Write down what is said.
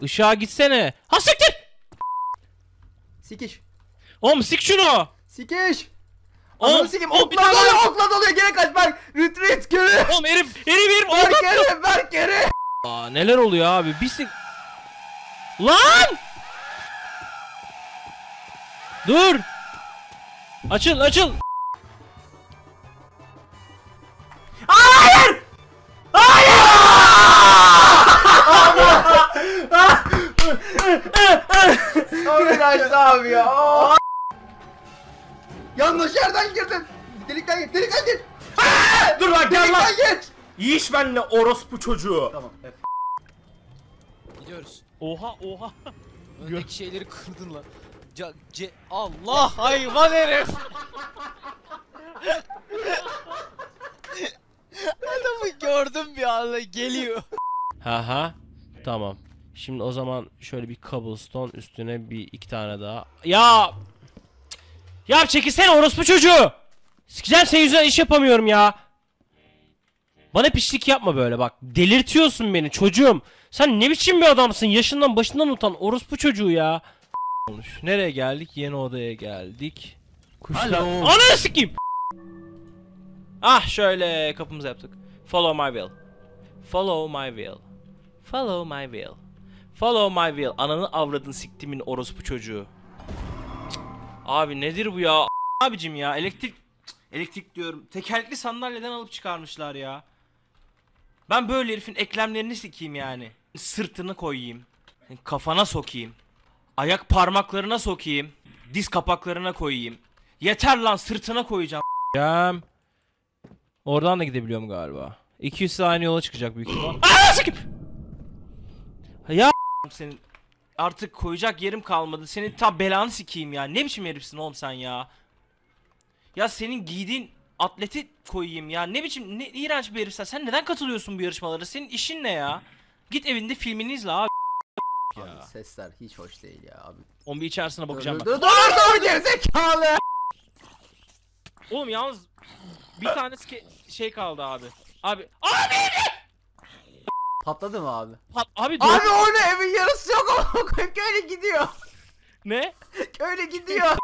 Işığa gitsene. Ha siktir. Sikiş. Oğlum sik şunu. Sikiş. Ananı sikeyim. Okla doluyor. Okla doluyor. Geri kaç Berk. Retreat geri. Oğlum herif herif herif. Berk Oğlum. geri. Berk geri. Aa, neler oluyor abi? Bir sik... Lan! Dur! Açıl açıl! Abi ya. Aa! Yanlış yerden girdin. Delikten git. Delikten git. Dur lan gel lan. Delikten git. Yiğiş benle orospu çocuğu. Tamam. F. Gidiyoruz. Oha oha! Öndeki şeyleri kırdın lan. Ca ce Allah hayvan herif. Adamı gördüm bir anda geliyor. Haha. Tamam. Şimdi o zaman şöyle bir cobblestone üstüne bir iki tane daha. Ya! Ya çekilsene orospu çocuğu! Sikeceğim senin yüzünden iş yapamıyorum ya. Bana pişlik yapma böyle bak. Delirtiyorsun beni çocuğum. Sen ne biçim bir adamsın? Yaşından başından utan orospu çocuğu ya. Olmuş. Nereye geldik? Yeni odaya geldik. Kuşlar... Ananı sikeyim! Ah şöyle kapımızı yaptık. Follow my will. Follow my will. Follow my will. Follow my will. Ananı avradın siktimin orospu çocuğu. Cık. Abi nedir bu ya? Abicim ya elektrik Cık, elektrik diyorum. Tekerlekli sandalyeden alıp çıkarmışlar ya. Ben böyle herifin eklemlerini sikeyim yani. Sırtını koyayım. Kafana sokayım. Ayak parmaklarına sokayım. Diz kapaklarına koyayım. Yeter lan sırtına koyacağım. Oradan da gidebiliyorum galiba. 200 aynı yola çıkacak büyük ihtimal. Aa sikip. Ya senin artık koyacak yerim kalmadı. Senin ta belanı sikeyim ya. Ne biçim herifsin oğlum sen ya? Ya senin giydiğin atleti koyayım ya. Ne biçim ne iğrenç bir herifsen. Sen neden katılıyorsun bu yarışmalara? Senin işin ne ya? Git evinde filmini izle abi. Abi sesler hiç hoş değil ya abi. Onun bir içerisine bakacağım dur, ben. dur, dur, dur, gerizekalı. Oğlum yalnız bir tane şey kaldı abi. Abi abi Patladı mı abi? Pat- abi dur. Abi o ne evin yarısı yok ama köyle gidiyor. Ne? Köyle gidiyor.